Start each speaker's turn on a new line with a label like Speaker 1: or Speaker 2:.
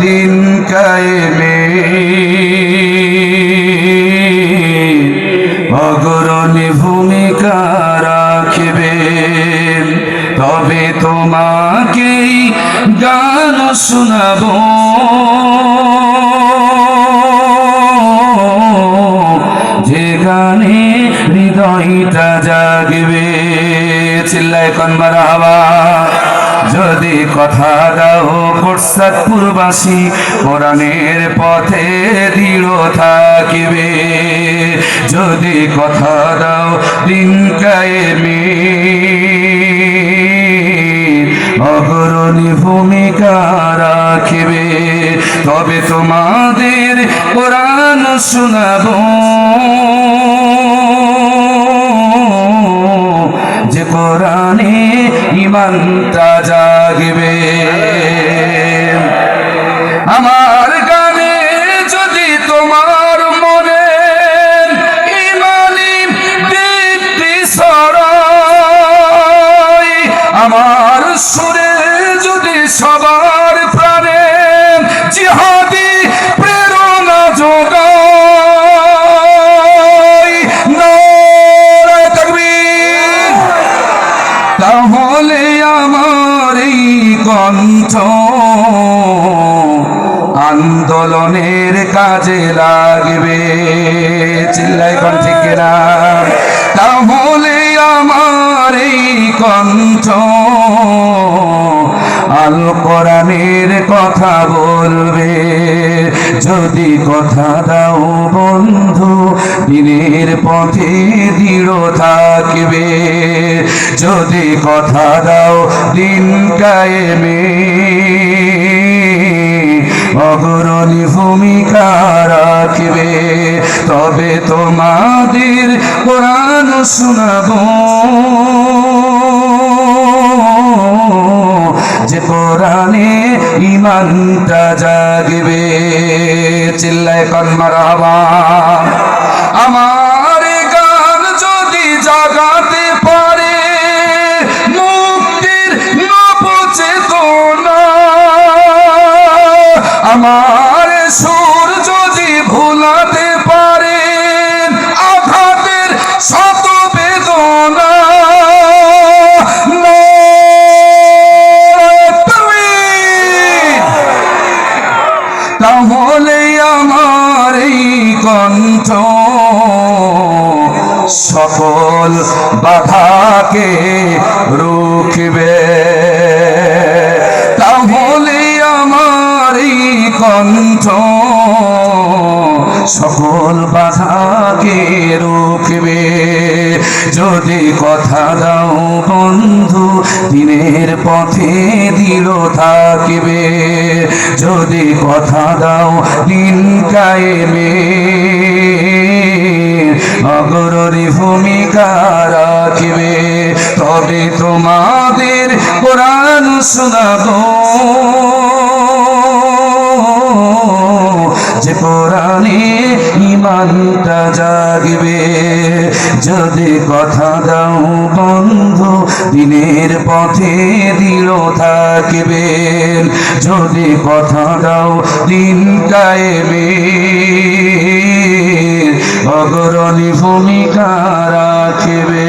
Speaker 1: দিন কায়েমে অগ্রণী ভূমিকা রাখবে। তবে তোমাকেই গান শোনাবো। যে গানে হৃদয়টা জাগবে। চিল্লায় কনবার হাওয়া যদি কথা দাও পশ্চাৎপুরবাসী কোরআনের পথে দৃঢ় থাকিবে। যদি কথা দাও দিন অগ্রণী ভূমিকা রাখিবে। তবে তোমাদের কোরআন শোনাবো। যে কোরআনে ইমানটা জাগবে। আমার গানে যদি তোমার মনে ইমানি দীপ্তি সরাই আমার সুরে যদি সবার প্রাণে জিহাদি প্রেরণা আমার এই আন্দোলনের কাজে লাগবে। চিল্লাই কন ঠিক না তাহলে আমার এই কণ্ঠ আল কোরআনের কথা বলবে। যদি কথা দাও বন্ধু, দিনের পথে দৃঢ় থাকবে। যদি কথা দাও দিন কায়েমে, অগ্রণী ভূমিকা রাখবে। তবে তোমাদের কোরআন শোনাবো। যে কোরআনে ইমানটা জাগবে, চিল্লায় কন্মার আমার গান যদি জাগাতে পারে, মুক্তির না পচে তো না আমার কণ্ঠ সকল বাধাকে রুখবে। তাহলে আমার এই কণ্ঠ সকল বাধাকে রুখবে। যদি কথা দাও বন্ধু, দিনের পথে দিল থাকিবে। যদি কথা দাও দিন কায়েমে অগ্রণী ভূমিকা রাখিবে, তবে তোমাদের কোরআন শোনাবো। যে কোরআনে ইমানটা জাগবে, যদি কথা দাও বন্ধু, দিনের পথে দিল থাকবে। যদি কথা দাও দিন কায়েবে অগ্রণী ভূমিকা রাখবে।